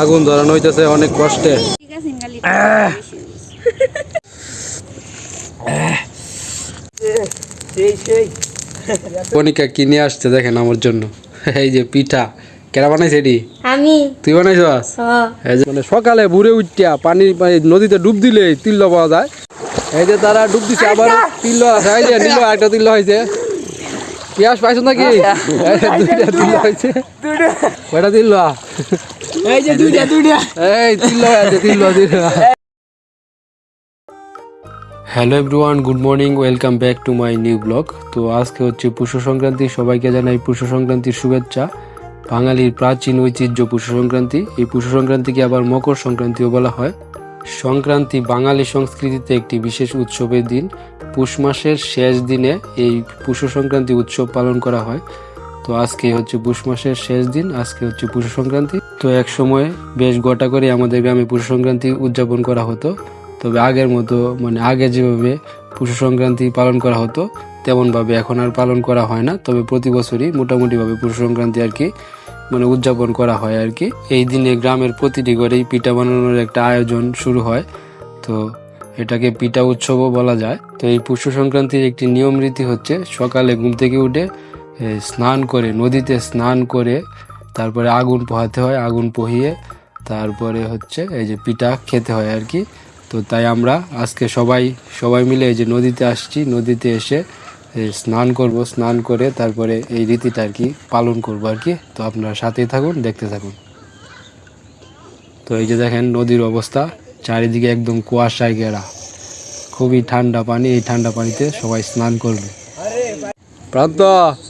আগুন ধরানো হইতেছে অনেক কষ্টে। কনিকা কিনে আসছে দেখেন আমার জন্য। এই যে পিঠা। কেরা বানাইছে এটি? আমি। তুই বানাইছ মানে সকালে ভোরে উঠিয়া পানি পানি নদীতে ডুব দিলে তিল্ল পাওয়া যায়। এই যে তারা ডুব দিছে আবার তিল্ল আছে। এই যে নিল একটা তিল্ল হয়েছে পিয়াস পাইছ নাকি? এই যে দুইটা তিল্ল হয়েছে। কয়টা এই যে দুইটা দুইটা। এই তিল্ল hello everyone good morning welcome back to my new blog তো আজকে হচ্ছে পুষ সংক্রান্তি সবাইকে জানাই পুষ সংক্রান্তির শুভেচ্ছা। বাঙালির প্রাচীন ঐতিহ্য পুষ সংক্রান্তি এই পুষ সংক্রান্তিকে আবার মকর সংক্রান্তিও বলা হয়। সংক্রান্তি বাঙালি সংস্কৃতিতে একটি বিশেষ উৎসবের দিন। পুষ মাসের শেষ দিনে এই পুষ সংক্রান্তি উৎসব পালন করা হয়। তো আজকে হচ্ছে পুষ মাসের শেষ দিন, আজকে হচ্ছে পুষ সংক্রান্তি। তো এক সময় বেশ গোটা করে আমাদের গ্রামে পুষ সংক্রান্তি উদযাপন করা হতো। তবে আগের মতো মানে আগে যেভাবে পুষ সংক্রান্তি পালন করা হতো, তেমনভাবে এখন আর পালন করা হয় না। তবে প্রতি বছরই মোটামুটিভাবে পুষ সংক্রান্তি আর কি মানে উদযাপন করা হয় আর কি। এই দিনে গ্রামের প্রতিটি ঘরেই পিঠা বানানোর একটা আয়োজন শুরু হয়। তো এটাকে পিঠা উৎসবও বলা যায়। তো এই পুষ সংক্রান্তির একটি নিয়ম রীতি হচ্ছে, সকালে ঘুম থেকে উঠে স্নান করে, নদীতে স্নান করে, তারপরে আগুন পোহাতে হয়, আগুন পোহিয়ে, তারপরে হচ্ছে এই যে পিঠা খেতে হয় আর কি। তো তাই আমরা আজকে সবাই সবাই মিলে এই যে নদীতে আসছি, নদীতে এসে স্নান করব স্নান করে তারপরে এই রীতিটা আর কি পালন করব আর কি। তো আপনারা সাথেই থাকুন দেখতে থাকুন। তো এই যে দেখেন নদীর অবস্থা চারিদিকে একদম কুয়াশায় ঘেরা। খুবই ঠান্ডা পানি এই ঠান্ডা পানিতে সবাই স্নান করবে। প্রান্ত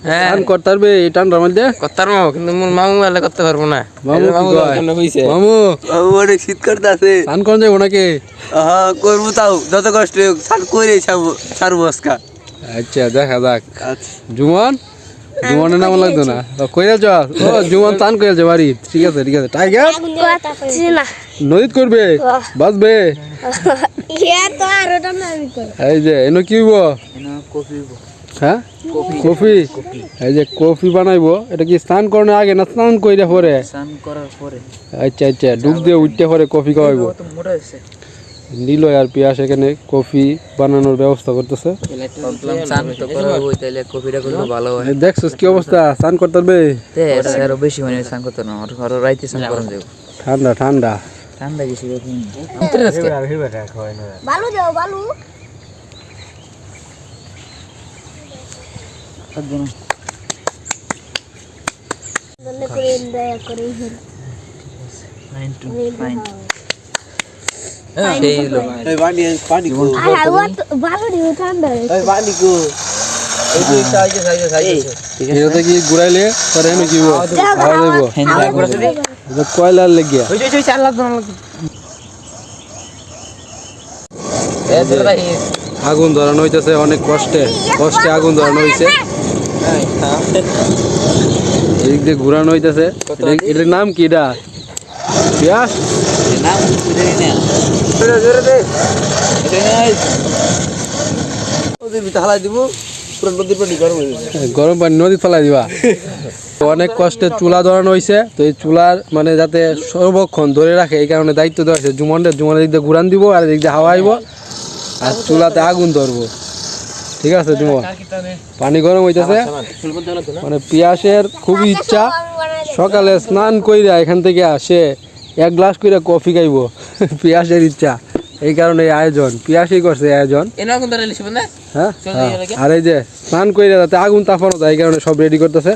হ্যাঁ। স্নান করতে পারবে এই ঠান্ডার মধ্যে? করতার মামু কিন্তু মোর মামু এলে করতে পারব না। মামু অনেক শীত করতে আছে স্নান করেন যাব নাকি? হ্যাঁ করব তাও যত কষ্ট হোক সার করে ছাড়বো আজকা। আচ্ছা দেখা যাক। আচ্ছা। জুমন? জুমনের নাম লাগতো না। কইরা চ ও জুমন স্নান করে যাবে বাড়ি। ঠিক আছে ঠিক আছে। টাইগার? না। নদীত করবে? বাঁচবে? ইয়া তো আর ওটা না আমি করব এই যে এনো কি হইব? হ্যাঁ? কফি। এই যে কফি বানাইবো। এটা কি স্নান করানোর আগে না স্নান কইরা পরে? স্নান করার পরে। আচ্ছা আচ্ছা ডুব দিয়ে উঠতে পরে কফি খাওয়াইবো। মোটা নিল আর পিয়াস এখানে কফি বানানোর ব্যবস্থা করতেছে। হয় দেখছিস কি অবস্থা? স্নান করতে পারবে আরও বেশি মানে স্নান করতে না আর আরও রাইতে স্নান করা যাবে ঠান্ডা ঠান্ডা। ঠান্ডা গেছে বালু দাও বালু। করে দয়া করে হেল সেই লোক। এই পানি পানি কো। আর হাওয়া তো বালু দিও ঠান্ডা এই পানি কো। এই যে সাইজে সাইজে সাইজে। এটাতে কি ঘুরাইলে? পরে এনে কি হইবো? খাওয়া যাইবো এটা কয়লার লেগিয়া? ওই ওই চার লাখ দোনা এ দিলা ভাই আগুন ধরানো হইতেছে অনেক কষ্টে। কষ্টে আগুন ধরানো হইছে। এদিক দিয়ে ঘুরানো হইতেছে। এটার নাম কি এটা? গরম পানি নদী ফেলাই দিবা। অনেক কষ্টে চুলা ধরানো হয়েছে তো এই চুলার মানে যাতে সর্বক্ষণ ধরে রাখে, এই কারণে দায়িত্ব দেওয়া হয়েছে। জুমনের জুমনের দিক দিয়ে ঘুরান দিব, আর এদিক দিয়ে হাওয়া আইব, আর চুলাতে আগুন ধরবো। ঠিক আছে, জুমন? পানি গরম হইতেছে। মানে পিয়াসের খুবই ইচ্ছা। সকালে স্নান কইরা এখান থেকে আসে এক গ্লাস কইরা কফি খাইব। পিয়াসের ইচ্ছা। এই কারণে আয়োজন। পিয়াসই করছে আয়োজন। হ্যাঁ? হ্যাঁ। আর এই যে স্নান কইরা যাতে আগুন তাপানো যায় এই কারণে সব রেডি করতেছে।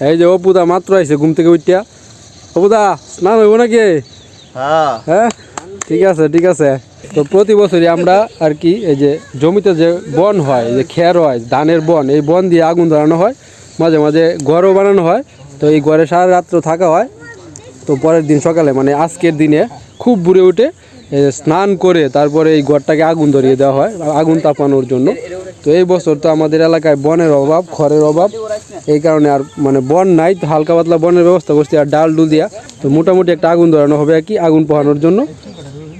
এই যে অপুদা মাত্র আইছে ঘুম থেকে উঠিয়া। অপুদা স্নান হইব নাকি? হ্যাঁ। হ্যাঁ? ঠিক আছে ঠিক আছে। তো প্রতি বছরই আমরা আর কি এই যে জমিতে যে বন হয় যে খের হয় ধানের বন এই বন দিয়ে আগুন ধরানো হয়। মাঝে মাঝে ঘরও বানানো হয়। তো এই ঘরে সারা রাত্র থাকা হয়। তো পরের দিন সকালে মানে আজকের দিনে খুব বুড়ে উঠে স্নান করে তারপরে এই ঘরটাকে আগুন ধরিয়ে দেওয়া হয়, আগুন তাপানোর জন্য। তো এই বছর তো আমাদের এলাকায় বনের অভাব, খড়ের অভাব। এই কারণে আর মানে বন নাই, তো হালকা পাতলা বনের ব্যবস্থা করছি, আর ডাল ডুল দিয়া। তো মোটামুটি একটা আগুন ধরানো হবে আর কি, আগুন পোহানোর জন্য।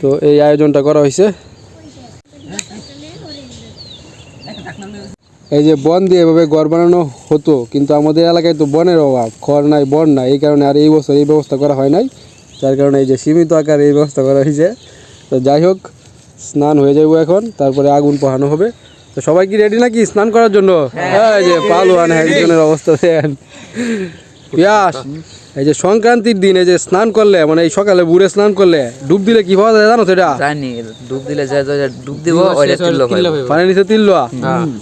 তো এই আয়োজনটা করা হয়েছে। এই যে বন দিয়ে এভাবে ঘর বানানো হতো কিন্তু আমাদের এলাকায় তো বনের অভাব খড় নাই বন নাই এই কারণে আর এই বছর এই ব্যবস্থা করা হয় নাই। যার কারণে এই যে সীমিত আকারে এই ব্যবস্থা করা হয়েছে। তো যাই হোক স্নান হয়ে যাব এখন তারপরে আগুন পোহানো হবে। তো সবাই কি রেডি নাকি স্নান করার জন্য? হ্যাঁ। যে পালোয়ান একজনের অবস্থা দেন। পিয়াস এই যে সংক্রান্তির দিন এই যে স্নান করলে মানে এই সকালে বুড়ে স্নান করলে ডুব দিলে কি পাওয়া যায় জানো তো এটা জানি ডুব দিলে যে যে ডুব দিব ওইটা তুললো পানি নিচে তিল লোয়া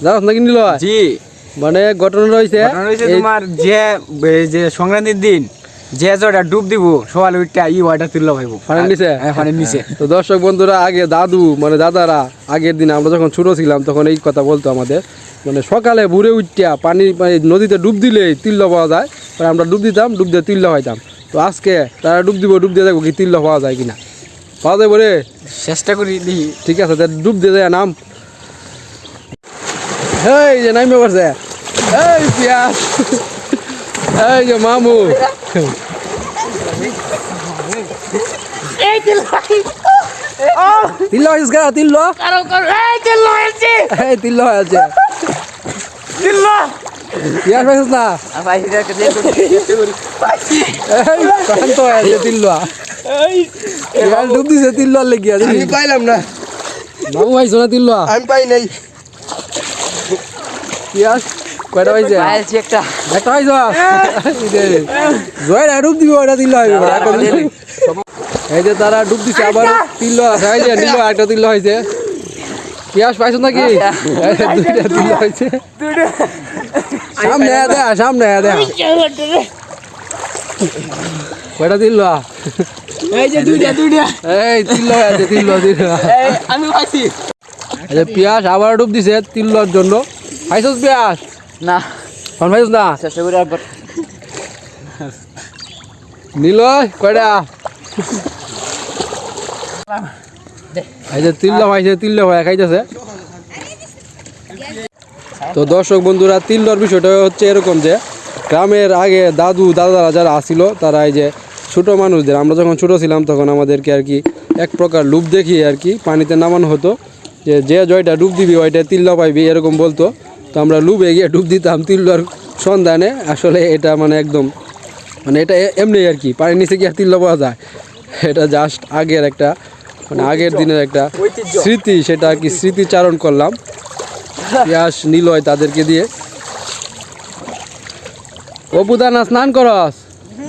জানো নাকি নিল জি। মানে ঘটনা রয়েছে তোমার যে এই যে সংক্রান্তির দিন যে জয়টা ডুব দিব সকাল উঠটা ই ওয়াটা তুললো ভাইব পানির নিচে? হ্যাঁ পানির নিচে। তো দর্শক বন্ধুরা আগে দাদু মানে দাদারা আগের দিন আমরা যখন ছোট ছিলাম তখন এই কথা বলতো আমাদের মানে সকালে ভোরে উঠিয়া পানি মানে নদীতে ডুব দিলে তিল্ল পাওয়া যায়। পরে আমরা ডুব দিতাম ডুব দিয়ে তিল্ল হইতাম তো আজকে তারা ডুব দিব ডুব দিয়ে দেখব কি তিল্ল পাওয়া যায় কিনা। পাওয়া যায় বলে চেষ্টা করি দেখি ঠিক আছে ডুব দিয়ে যায় নাম। এই যে নাইমে পারছে এই পিয়াস। এই যে মামু। তিল্ল হয়েছিস কেন তিল্ল? এই তিল্ল হয়েছে। পিয়াস পাইছিস না? এই শান্ত হয়েছে তিল্ল পিয়াস ডুব দিছে তিল্ল লেগে আছে আমি পাইলাম না। মামু পাইছো না তিল্ল আমি পাই নাই। কয়টা পাইছে একটা। একটা পাইছ জয়ের ডুব দিবি ওটা এই যে তারা ডুব দিছে আবার আছে। এই যে নিল একটা তিল্ল হয়েছে পিয়াস পাইছো নাকি? দুইটা তিল্ল হয়েছে সামনে আয় দে সামনে কয়টা তিল্ল এই যে দুইটা দুইটা। এই তিল্ল আছে তিল্ল তিল্ল আমি পাইছি এই পিয়াস আবার ডুব দিছে তিল্লর জন্য। পাইছস পিয়াস না। পাইছস না? চেষ্টা করে একবার। নিলয় কয়টা? এই যে তিল্ল পাইছে তিল্ল ভাই খাইতেছে। তো দর্শক বন্ধুরা তিল্লর বিষয়টা হচ্ছে এরকম যে গ্রামের আগে দাদু দাদারা যারা আসিল তারা এই যে ছোটো মানুষদের আমরা যখন ছোটো ছিলাম তখন আমাদেরকে আর কি এক প্রকার লুপ দেখিয়ে আর কি পানিতে নামানো হতো যে যে জয়টা ডুব দিবি ওইটা তিল্ল পাইবি এরকম বলতো। তো আমরা লুবে গিয়ে ডুব দিতাম তিল্লর সন্ধানে আসলে এটা মানে একদম মানে এটা এমনি আর কি পানির নিচে গিয়ে তিল্ল পাওয়া যায়। এটা জাস্ট আগের একটা মানে আগের দিনের একটা স্মৃতি সেটা আর কি স্মৃতিচারণ করলাম। পিয়াস নিলয় তাদেরকে দিয়ে। অপুদানা স্নান করস?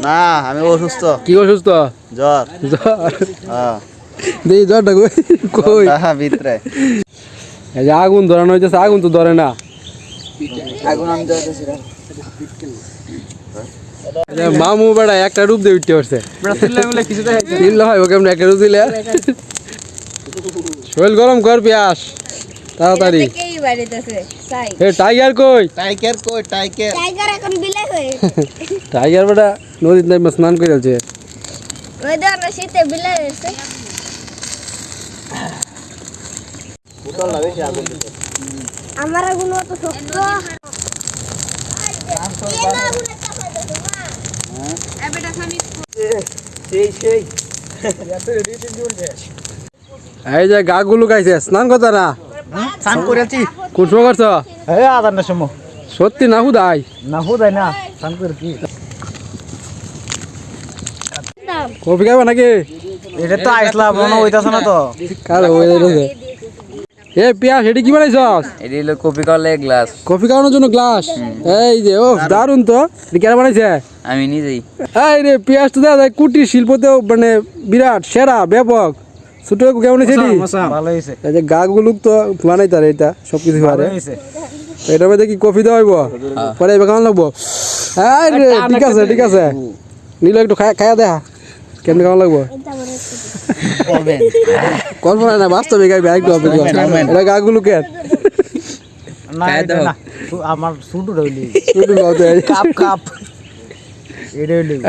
না আমি অসুস্থ। কি অসুস্থ? জ্বর। জ্বর? হ্যাঁ। দেখি জ্বরটা কই? কই? হ্যাঁ ভিতরে। এই যে আগুন ধরানো হইতেছে আগুন তো ধরে না। আগুন আমি যে মামু বেড়া একটা রূপ দিয়ে উঠতে পারছে। তিল্ল হয় ওকে একটা রূপ দিলে। শরীর গরম কর পিয়াস। তাড়াতাড়ি। সাই এ টাইগার কই? টাইকের কই টাইকের টাইগার এখন বিলাই হয়ে টাইগার বেটা নদীর নামে স্নান করে আছে ওই দেখ না শীতে বিলাই হয়েছে আমার আগুন অত শক্ত। এই যে গা গুলো গাইছে স্নান কথা না স্নান করেছি। করছ। এই আদার না সময় সত্যি না হুদাই? না হুদাই না স্নান করেছি কফি খাইবা নাকি? এটা তো আইসলা মনে হইতাছে না তো। কালো হয়ে এ পিয়া সেটি কি বানাইছস? এটি হলো কপি করলে গ্লাস। কফি খাওয়ানোর জন্য গ্লাস? এই যে ও দারুণ তো। এটি কেন বানাইছে? আমি নিজেই। এই রে পিয়াস তো দাদা কুটির শিল্পতেও মানে বিরাট সেরা ব্যাপক। ছোট কেমন হয়েছে এটি? ভালো হয়েছে। এই যে গা গুলো তো বানাই তারে এটা সব কিছু পারে এটার মধ্যে কি কফি দেওয়া হইব? পরে এবার কেমন লাগবো? রে ঠিক আছে ঠিক আছে। নিল একটু খায়া খায়া দেখা কেমনি কেমন লাগবো? কল্পনা না বাস্তবে গাইবে একটু অপেক্ষা এটা গা গুলো কেন এটা আমার সুটু রইলি। এই। Cup cup.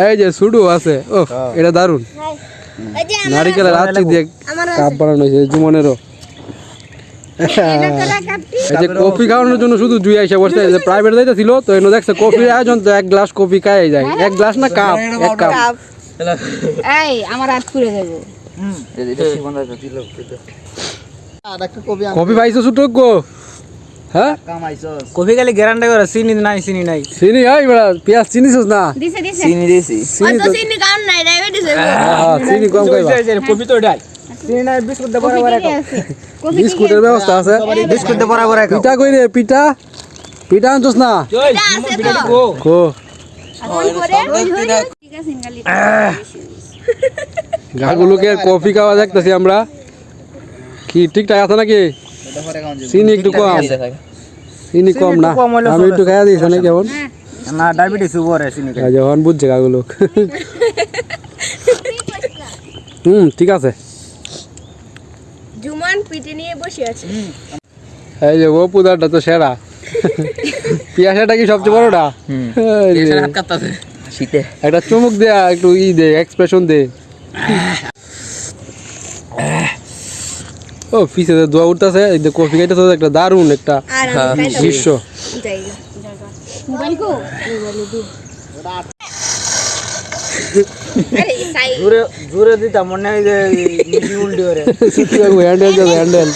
এই যে সুডু আছে ও এটা দারুণ এই যে নারিকেলের আচ্ছি দিয়ে কাপ বানানো হয়েছে জুমনেরও। এই যে কফি খাওয়ানোর জন্য শুধু জুই আইসা বসতে যে প্রাইভেট যাইতে ছিল তো এনে দেখছে কফির আয়োজন তো এক গ্লাস কফি খাই যায়। এক গ্লাস না কাপ এক কাপ। এই আমার হাত পুড়ে কবি কফি পাইছো ছোট গো হ্যাঁ? কফি খালি গ্যারান্টি করে চিনি নাই চিনি নাই। চিনি এই বেড়া পেঁয়াজ চিনিছিস না? দিছে দিছে। চিনি চিনি তো চিনি কারণ নাই ডায়াবেটিস হইব হ্যাঁ, চিনি কম খাইবা কফি তো ডাই চিনি নাই বিস্কুট দে আছে কফি বিস্কুটের ব্যবস্থা আছে। বিস্কুট দে বরাবর খাও পিঠা কই রে পিঠা? পিঠা আনছস না? আছে তো। কো। আছে ইনগালি গাগুলোকে কফি খাওয়া দেখতেছি আমরা। কি ঠিকঠাক আছে নাকি? চিনি একটু কম চিনি কম না আমি একটু খাইয়া দিয়েছি না কেমন না ডায়াবেটিস উপরে চিনি যখন বুঝছে গাগুলো হুম ঠিক আছে জুমান পিঠে নিয়ে বসে আছে। এই যে ও পুদারটা তো সেরা। পিয়াসাটা কি সবচেয়ে বড়টা একটা চুমুক দেয়া একটু ই দে এক্সপ্রেশন দে। ও পিছে দোয়া উঠতেছে এই যে কফি খাইতেছে একটা দারুণ একটা আর খাইলাম। দৃশ্য। যাই মোবাইল কো? আরে সাই জোরে জোরে দিতা মনে হয় যে করে হ্যান্ডেল যাবে হ্যান্ডেল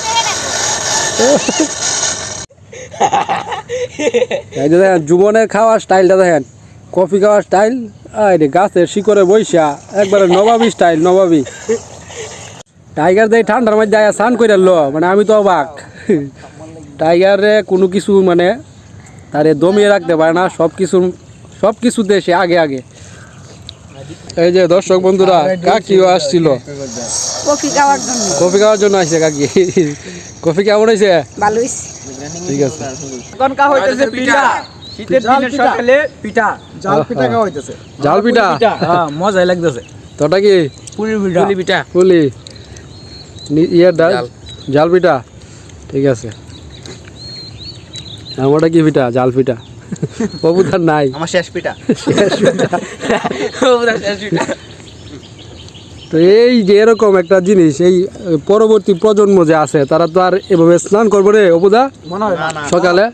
এই যে দেখেন জুবনের খাওয়ার স্টাইলটা দেখেন। কফি খাওয়ার স্টাইল এই রে গাছের শিকড়ে বইসা একবারে নবাবী স্টাইল নবাবী। টাইগার দেয় ঠান্ডার মধ্যে আয়া স্নান করে লো মানে আমি তো অবাক। টাইগারে কোনো কিছু মানে তারে দমিয়ে রাখতে পারে না সব কিছু সব কিছু দেশে আগে আগে। এই যে দর্শক বন্ধুরা কাকিও আসছিল। কফি খাওয়ার জন্য। কফি খাওয়ার জন্য আসছে কাকি। কফি কেমন হয়েছে? ভালো ঠিক আছে। এখন কা হইতেছে পিঠা। শীতের দিনে সকালে পিঠা। জাল পিঠা খাওয়া হইতেছে। জাল পিঠা? হ্যাঁ মজাই লাগতেছে। তোটা কি? পুরি পিঠা। পুরি পিঠা। নি- ইয়ের ডাল? জাল। জাল পিঠা? ঠিক আছে। আমারটা কি পিঠা? জাল পিঠা। কবুতর নাই। আমার শেষ পিঠা। শেষ পিঠা। শেষ পিঠা। তো এই যে এরকম একটা জিনিস এই পরবর্তী প্রজন্ম যে আছে তারা তো আর এভাবে স্নান করব রে অবুদা সকালে?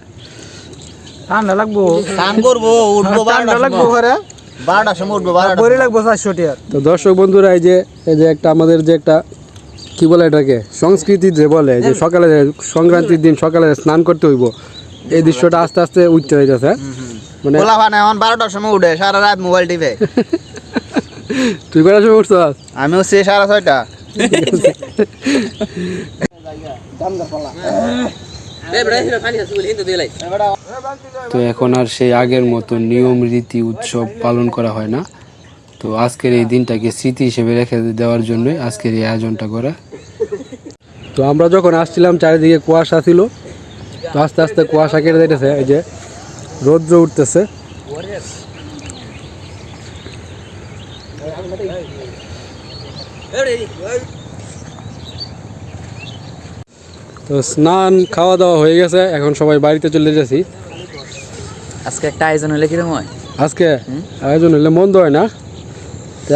ঠান্ডা লাগবো। স্নান করব উঠবো ঠান্ডা লাগবো ঘরে। বারোটার সময় উঠবো বারোটা লাগবো চারশো টিয়ার। তো দর্শক বন্ধুরা এই যে এই যে একটা আমাদের যে একটা কি বলে এটাকে? সংস্কৃতি যে বলে যে সকালে সংক্রান্তির দিন সকালে স্নান করতে হইব এই দৃশ্যটা আস্তে আস্তে উঠতে হয়ে যাচ্ছে মানে খোলা ভানে এখন বারোটার সময় উঠে সারা রাত মোবাইল টিপে। তুই কটার সময় উঠছ আমিও সে সাড়ে ছয়টা। তো এখন আর সেই আগের মতো নিয়ম রীতি উৎসব পালন করা হয় না। তো আজকের এই দিনটাকে স্মৃতি হিসেবে রেখে দেওয়ার জন্যই আজকের এই আয়োজনটা করা তো আমরা যখন আসছিলাম চারিদিকে কুয়াশা ছিল তো আস্তে আস্তে কুয়াশা কেটে যাইতেছে। এই যে রৌদ্র উঠতেছে। তো স্নান খাওয়া দাওয়া হয়ে গেছে। এখন সবাই বাড়িতে চলে যাচ্ছি। আজকে একটা আয়োজন হলে কীরকম হয়? আজকে? আয়োজন হলে মন্দ হয় না।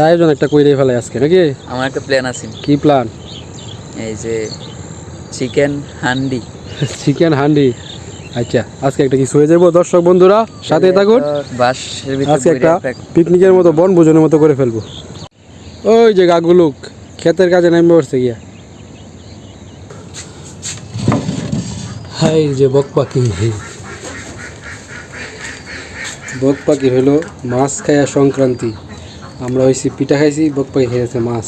আয়োজন একটা কইরেই ফেলে আজকে নাকি? আমার একটা প্ল্যান আছে। কি প্ল্যান এই যে চিকেন হান্ডি। চিকেন হান্ডি। আচ্ছা আজকে একটা কিছু হয়ে যাব দর্শক বন্ধুরা সাথে থাকুন। আজকে একটা পিকনিকের মতো বনভোজনের মতো করে ফেলব। ওই যে গাগুলুক ক্ষেতের কাজে নেমে পড়ছে গিয়া। হাই যে বক পাখি। বক পাখি হলো মাছ খায়া সংক্রান্তি। আমরা হয়েছি পিঠা খাইছি বক পাখি খেয়েছে মাছ।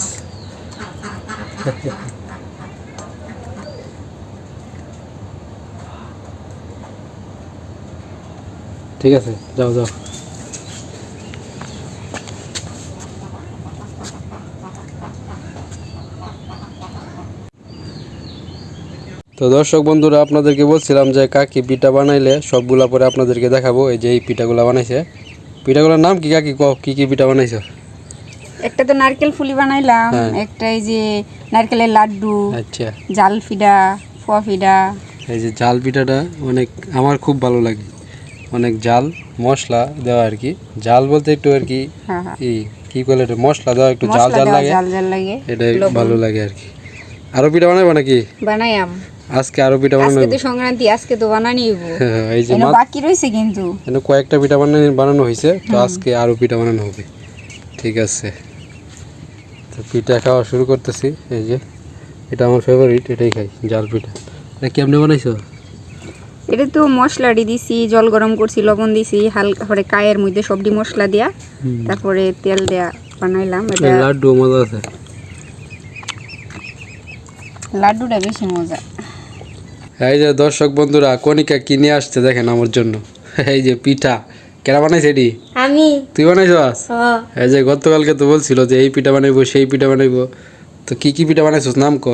ঠিক আছে যাও যাও। তো দর্শক বন্ধুরা আপনাদেরকে বলছিলাম যে কাকি পিঠা বানাইলে সবগুলা পরে আপনাদেরকে দেখাবো এই যে এই পিঠাগুলা বানাইছে। পিঠাগুলোর নাম কি কাকি? কি কি পিঠা বানাইছো? একটা তো নারকেল ফুলি বানাইলাম হ্যাঁ। একটা এই যে নারকেলের লাড্ডু আচ্ছা। জাল ফিডা ফোয়া ফিডা। এই যে জাল পিঠাটা অনেক আমার খুব ভালো লাগে। অনেক জাল মশলা দেওয়া আর কি। জাল বলতে একটু আর কি হ্যাঁ হ্যাঁ। কি করলে এটা? মশলা দেওয়া একটু জাল জাল লাগে। এটাই ভালো লাগে আর কি। আরও পিঠা বানাবো নাকি? বানাইয়াম। আজকে আরও পিঠা বানাবো আজকে তো সংক্রান্তি আজকে তো বানানি এই যে এনে বাকি রয়েছে কিন্তু। এখানে কয়েকটা পিঠা বানানো বানানো হয়েছে তো আজকে আরও পিঠা বানানো হবে। ঠিক আছে। তো পিঠা খাওয়া শুরু করতেছি এই যে। এটা আমার ফেভারিট এটাই খাই জাল পিঠা। এটা কেমনে বানাইছো? এটা তো মশলাটি দিছি জল গরম করছি লবণ দিছি হালকা করে কায়ের মধ্যে সবটি মশলা দিয়া তারপরে তেল দেয়া বানাইলাম। এটা লাড্ডু মজা আছে। লাড্ডুটা বেশি মজা। এই যে দর্শক বন্ধুরা কণিকা কিনে আসছে দেখেন আমার জন্য। এই যে পিঠা। কেরা বানাইছে এটি? আমি। তুই বানাইছ হ এই যে গতকালকে তো বলছিল যে এই পিঠা বানাইবো সেই পিঠা বানাইবো। তো কি কি পিঠা বানাইছো নাম ক?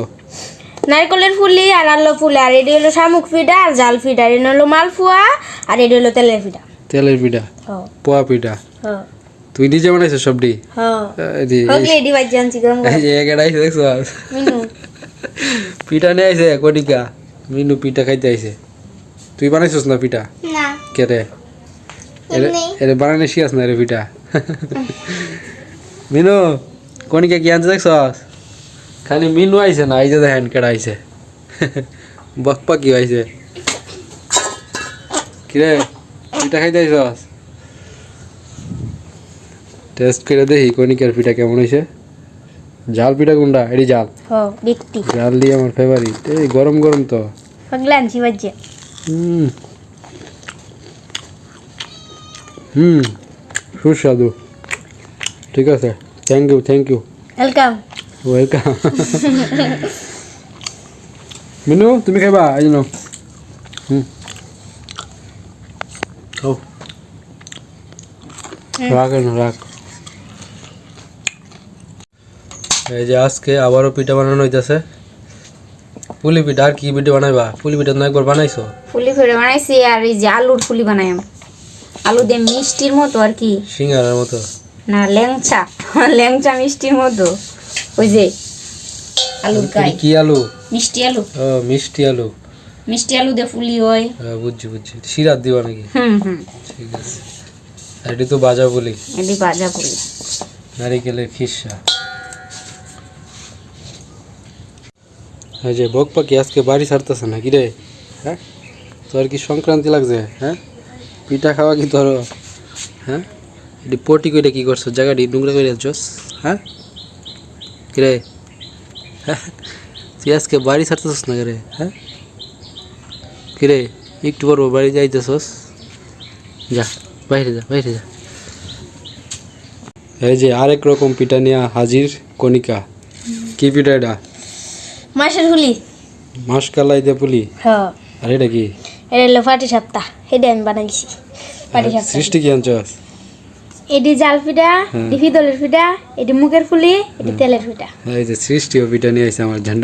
নারকলের ফুলি আর আল্লো ফুলি আর এটি হলো শামুক ফিডা আর জাল ফিডা আর এটি হলো মালফুয়া আর এটি হলো তেলের ফিডা। তেলের পিঠা হ পোয়া পিঠা হ তুই নিজে বানাইছ সবটি? হ এই যে- হগলে এটি বাজ জানছি গরম এই যে এগাড়া আইছে দেখছ? মিনু। পিঠা নিয়ে আইছে কণিকা। মিনু পিঠা খাইতে আইছে। তুই বানাইছিস না পিঠা? না। কে রে? এরে বানানি শিয়াস না রে পিঠা? মিনু কণিকা কি আনছে দেখছস? খালি মিনু আইছে না আইছে দেখেন কেডা আইছে। বকপা কি আইছে। কিরে পিঠা খাইতে আইছস? টেস্ট করে দেখি কণিকার পিঠা কেমন হয়েছে জাল পিঠা কোনটা? এটি জাল জাল দিয়ে আমার ফেভারিট এই গরম গরম তো। বাজছে হুম। হুম সুস্বাদু। ঠিক আছে। Thank you thank you welcome welcome Minu তুমি খাইবা? এই জন্য হুম খাও। রাখ না রাখ এই যে আজকে আবারও পিঠা বানানো হইতেছে। পুলি পিঠা আর কি পিঠা বানাইবা? পুলি পিঠা না একবার বানাইছো? পুলি পিঠা বানাইছি আর এই যে আলুর পুলি বানাই আমি। আলু দিয়ে মিষ্টির মতো আর কি। সিঙ্গারার মতো। না ল্যাংচা। ল্যাংচা মিষ্টির মতো। ওই যে আলুর কি আলু? মিষ্টি আলু। ও মিষ্টি আলু। মিষ্টি আলু দিয়ে ফুলি হয়। হ্যাঁ বুঝছি বুঝছি। দিবা নাকি? হুম হুম। ঠিক আছে। এটি তো বাজা বলি এটি ভাজা ফুলি নারিকেলের খিসা। এই যে বক পাখি আজকে বাড়ি ছাড়তেছে না কি রে? হ্যাঁ? তোর কি সংক্রান্তি লাগছে? হ্যাঁ? পিঠা খাওয়া কি তোর? হ্যাঁ? এটি পটি করে কি করছ? জায়গাটি নোংরা করে যাচ্ছস হ্যাঁ? কি রে হ্যাঁ? তুই আজকে বাড়ি ছাড়তেছিস না রে হ্যাঁ? কি রে একটু পর বাড়ি যাইতেছস? যা বাইরে যা বাইরে যা। এই যে আরেক রকম পিঠা নিয়ে হাজির কণিকা। কি পিঠা এটা? মাসের ফুলি মাস কালাই দিয়ে পুলি? হ। আর এটা কি? এটা হলো পাটি সাপ্তাহ এটা আমি বানাইছি। পাটি সাপ্তাহ সৃষ্টি কি আনছস? এটি জাল ফিডা এটি ফিদলের ফিডা এটি মুখের ফুলি এটি তেলের ফিডা এই যে সৃষ্টিও পিঠা নিয়ে আইছে আমার জন্য।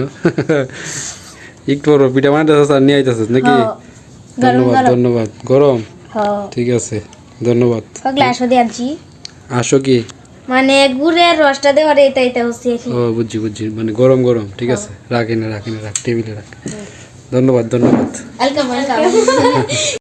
একটু বড় পিঠা বানাইতেছস আর নিয়ে আইতেছস নাকি? গরম ধন্যবাদ ধন্যবাদ। গরম? হ ঠিক আছে ধন্যবাদ। হগলে আসো দিয়ে আনছি। আসো কি? মানে গুড়ের রসটা দেওয়ার এটা এটা হচ্ছে। ও বুঝছি বুঝছি। মানে গরম গরম ঠিক আছে। রাখি না রাখি না রাখ টেবিলে রাখ। ধন্যবাদ ধন্যবাদ। Welcome welcome